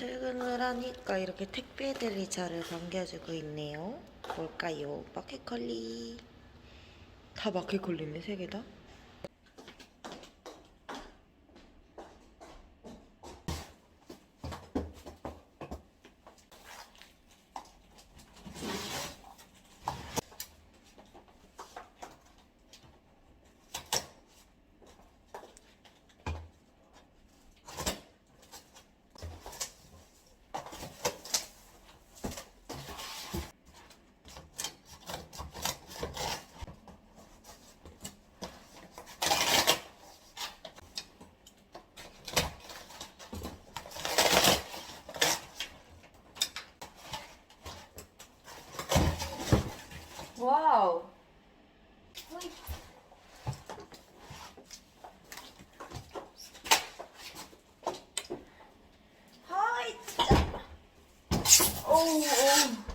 출근을 하니까 이렇게 택배들이 저를 반겨주고 있네요. 뭘까요? 마켓컬리. 다 마켓컬리네, 세 개 다? 와우. 하이 진짜. 오우 오우.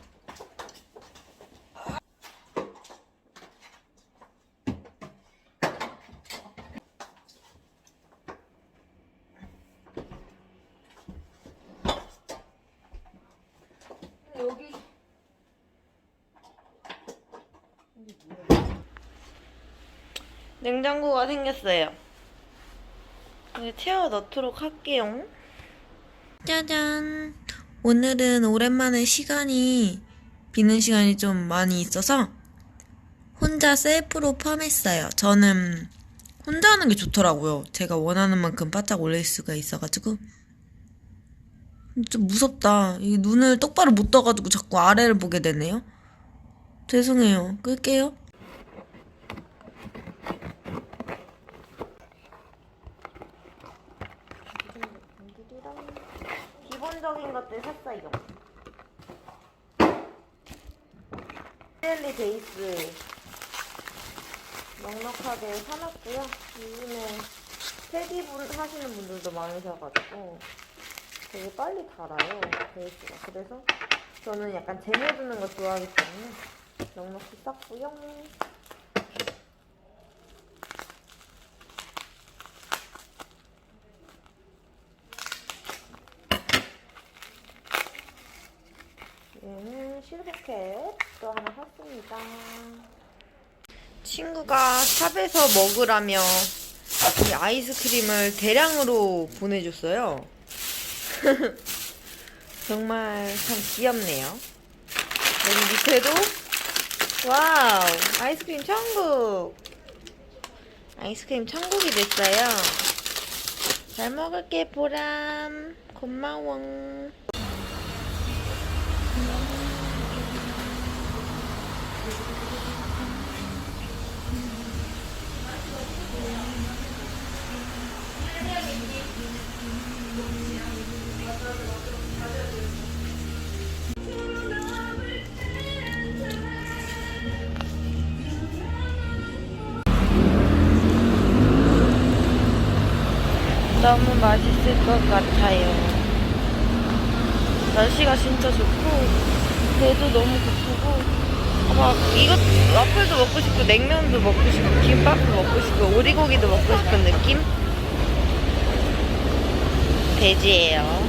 여기 냉장고가 생겼어요. 채워 넣도록 할게요. 짜잔. 오늘은 오랜만에 시간이, 비는 시간이 좀 많이 있어서, 혼자 셀프로 팜했어요. 저는 혼자 하는 게 좋더라고요. 제가 원하는 만큼 바짝 올릴 수가 있어가지고. 좀 무섭다. 이 눈을 똑바로 못 떠가지고 자꾸 아래를 보게 되네요. 죄송해요. 끌게요. 기본적인 것들 샀어요. 젤리 베이스 넉넉하게 사놨고요. 요즘에 테디분 하시는 분들도 많으셔가지고 되게 빨리 달아요 베이스가. 그래서 저는 약간 쟁여두는 거 좋아하기 때문에 넉넉히 쌌고요. 얘는 실버캣 또 하나 샀습니다. 친구가 샵에서 먹으라며 이 아이스크림을 대량으로 보내줬어요. 정말 참 귀엽네요. 여기 밑에도 와우 아이스크림 천국 아이스크림 천국이 됐어요. 잘 먹을게 보람 고마워. 너무 맛있을 것 같아요. 날씨가 진짜 좋고, 배도 너무 고프고, 아, 막, 이것, 와플도 먹고 싶고, 냉면도 먹고 싶고, 김밥도 먹고 싶고, 오리고기도 먹고 싶은 느낌? 돼지예요.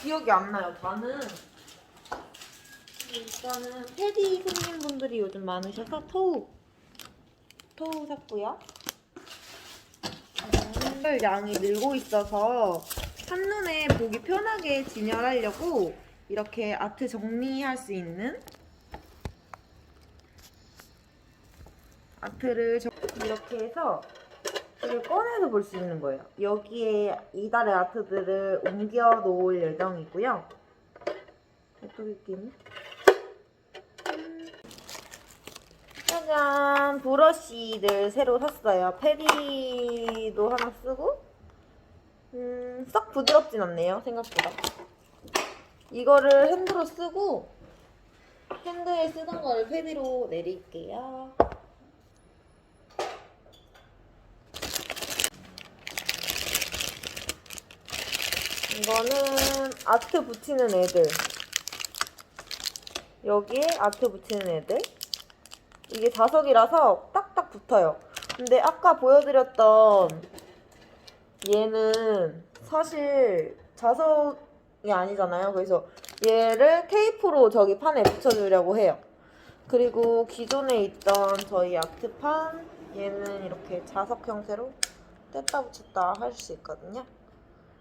기억이 안 나요, 다는. 일단은 테디 손님분들이 요즘 많으셔서 토우 토우 샀고요. 음, 양이 늘고 있어서 한눈에 보기 편하게 진열하려고 이렇게 아트 정리할 수 있는 아트를 정- 이렇게 해서 이걸 꺼내서 볼 수 있는 거예요. 여기에 이달의 아트들을 옮겨 놓을 예정이고요. 어떻게 끼니? 짜잔. 브러쉬를 새로 샀어요. 페리도 하나 쓰고. 음, 썩 부드럽진 않네요 생각보다. 이거를 핸드로 쓰고 핸드에 쓰던 거를 페리로 내릴게요. 이거는 아트 붙이는 애들. 여기에 아트 붙이는 애들 이게 자석이라서 딱딱 붙어요. 근데 아까 보여드렸던 얘는 사실 자석이 아니잖아요. 그래서 얘를 테이프로 저기 판에 붙여주려고 해요. 그리고 기존에 있던 저희 아트판 얘는 이렇게 자석 형태로 뗐다 붙였다 할 수 있거든요.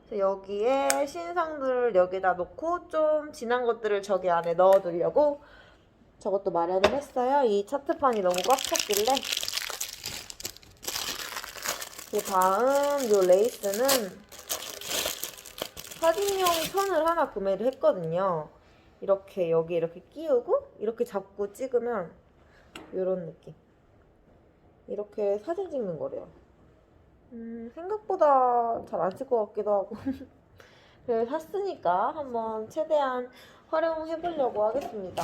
그래서 여기에 신상들을 여기다 놓고 좀 진한 것들을 저기 안에 넣어두려고 저것도 마련을 했어요. 이 차트판이 너무 꽉 찼길래. 그 다음 요 레이스는 사진용 천을 하나 구매를 했거든요. 이렇게 여기 이렇게 끼우고 이렇게 잡고 찍으면 이런 느낌. 이렇게 사진 찍는 거래요. 음, 생각보다 잘 안 쓸 것 같기도 하고. 그래서 샀으니까 한번 최대한 활용해 보려고 하겠습니다.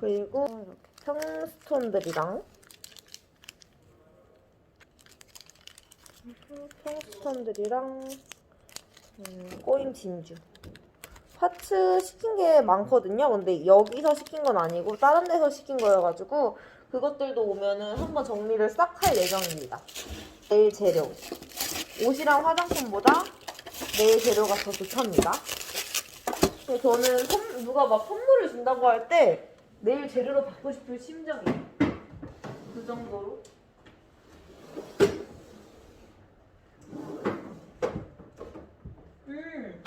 그리고 이렇게 평스톤들이랑 평스톤들이랑 음, 꼬임 진주 파츠 시킨 게 많거든요. 근데 여기서 시킨 건 아니고 다른 데서 시킨 거여가지고 그것들도 오면은 한번 정리를 싹 할 예정입니다. 내일 재료 옷이랑 화장품보다 내일 재료가 더 좋답니다. 저는 선- 누가 막 선물을 준다고 할때 내일 재료로 받고 싶은 심정이에요. 그 정도로. 음.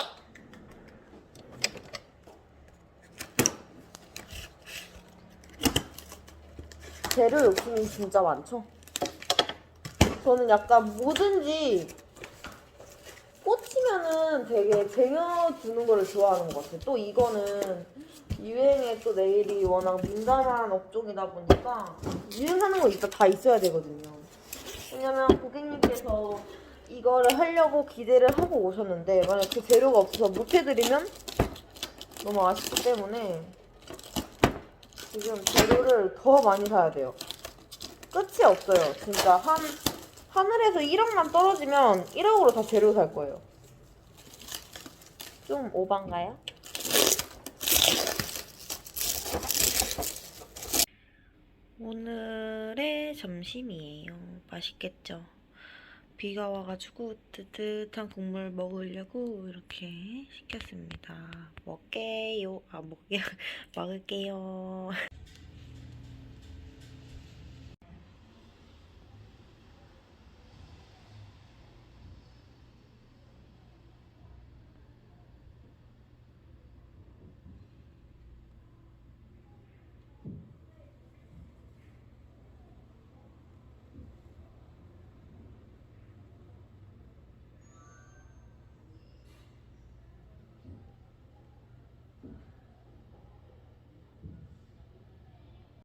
재료 욕심이 진짜 많죠. 저는 약간 뭐든지 꽂히면은 되게 쟁여두는 거를 좋아하는 것 같아요. 또 이거는 유행에 또 내일이 워낙 민감한 업종이다 보니까 유행하는 거 일단 다 있어야 되거든요. 왜냐면 고객님께서 이거를 하려고 기대를 하고 오셨는데 만약 그 재료가 없어서 못 해드리면 너무 아쉽기 때문에 지금 재료를 더 많이 사야 돼요. 끝이 없어요. 진짜 한 하늘에서 1억만 떨어지면 1억으로 다 재료 살 거예요. 좀 오반가요? 오늘의 점심이에요. 맛있겠죠? 비가 와가지고 뜨뜻한 국물 먹으려고 이렇게 시켰습니다. 먹게요. 아, 먹게, 먹을게요.